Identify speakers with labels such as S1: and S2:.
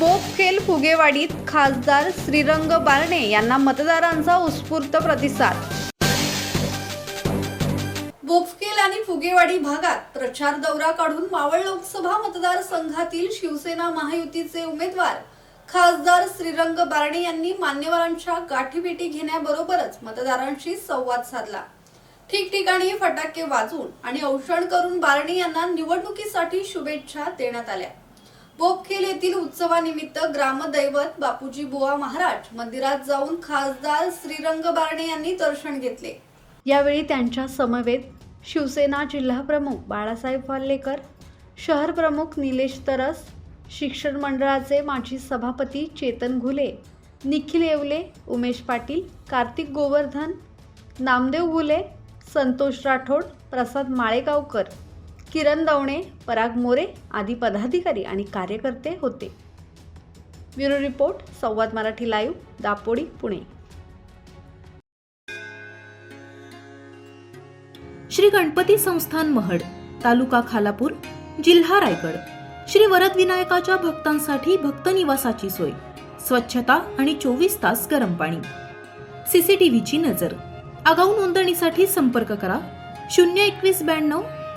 S1: फुगेवाडीत खासदार श्रीरंग बारणे यांना मतदारांचा उत्स्फूर्त प्रतिसाद. बोपखेल आणि फुगेवाडी भागात प्रचार दौरा काढून मावळ लोकसभा मतदारसंघातील शिवसेना महायुतीचे उमेदवार खासदार श्रीरंग बारणे यांनी मान्यवरांच्या गाठीभेटी घेण्याबरोबरच मतदारांशी संवाद साधला. ठिकठिकाणी फटाके वाजवून आणि औषण करून बारणे यांना निवडणुकीसाठी शुभेच्छा देण्यात आल्या. येथील उत्सवानिमित्त ग्रामदैवत बापूजी बुवा महाराज मंदिरात जाऊन खासदार श्रीरंग बारणे यांनी दर्शन घेतले. यावेळी त्यांच्या समवेत शिवसेना जिल्हाप्रमुख बाळासाहेब फाल्लेकर शहर प्रमुख निलेश तरस शिक्षण मंडळाचे माजी सभापती चेतन घुले निखिल येवले उमेश पाटील कार्तिक गोवर्धन नामदेव घुले संतोष राठोड प्रसाद माळेगावकर. किरण दवणे पराग मोरे आदी पदाधिकारी आणि कार्यकर्ते होते. Bureau report Samvad Marathi live Dapodi Pune.
S2: Shri Ganapati संस्थान महड तालुका खालापूर जिल्हा रायगड. श्री वरद विनायकाच्या भक्तांसाठी भक्त निवासाची सोय स्वच्छता आणि चोवीस तास गरम पाणी. सीसीटीव्हीची नजर. आगाऊ नोंदणीसाठी संपर्क करा शून्य एकवीस ब्याण्णव